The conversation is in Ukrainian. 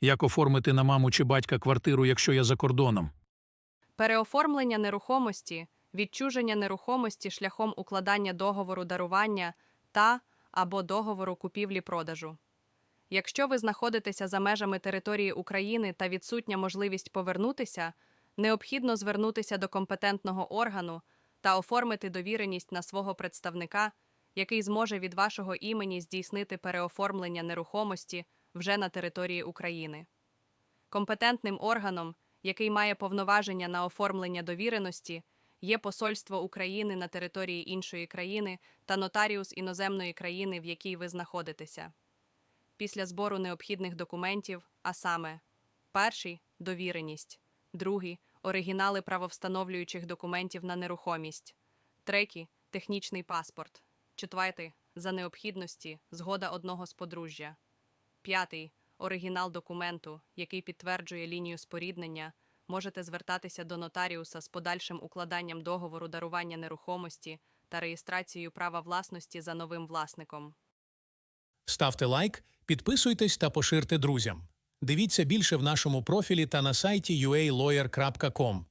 Як оформити на маму чи батька квартиру, якщо я за кордоном? Переоформлення нерухомості, відчуження нерухомості шляхом укладання договору дарування та або договору купівлі-продажу. Якщо ви знаходитеся за межами території України та відсутня можливість повернутися, необхідно звернутися до компетентного органу та оформити довіреність на свого представника, який зможе від вашого імені здійснити переоформлення нерухомості вже на території України. Компетентним органом, який має повноваження на оформлення довіреності, є Посольство України на території іншої країни та нотаріус іноземної країни, в якій ви знаходитеся. Після збору необхідних документів, а саме: перший довіреність, другий оригінали правовстановлюючих документів на нерухомість, третій технічний паспорт, четвертий за необхідності згода одного з подружжя, п'ятий оригінал документу, який підтверджує лінію споріднення, можете звертатися до нотаріуса з подальшим укладанням договору дарування нерухомості та реєстрацією права власності за новим власником. Ставте лайк, підписуйтесь та поширте друзям. Дивіться більше в нашому профілі та на сайті ualawyer.com.